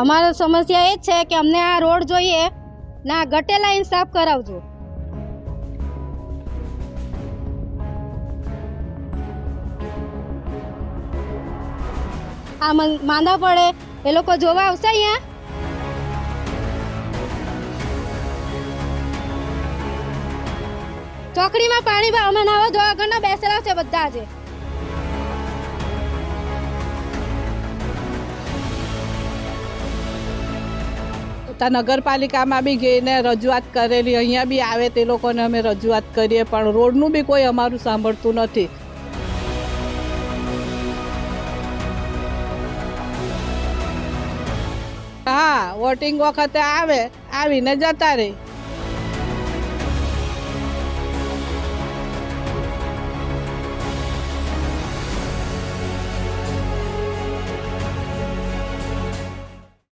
અમારો સમસ્યા એ જ છે કે અમને આ રોડ જોઈએ, ના ગટે લાઈન સાફ કરાવજો. આ માંદા પડે, એ લોકો જોવા આવશે અહીંયા? ચોકડીમાં પાણી અમે નાવા ધોવા ઘરના બેસેલા છે બધા આજે તો નગરપાલિકામાં બી ગઈને રજૂઆત કરેલી. અહીંયા બી આવે તે લોકોને અમે રજૂઆત કરીએ, પણ રોડનું બી કોઈ અમારું સાંભળતું નથી. હા, વોટિંગ વખતે આવે, આવીને જતા રહે.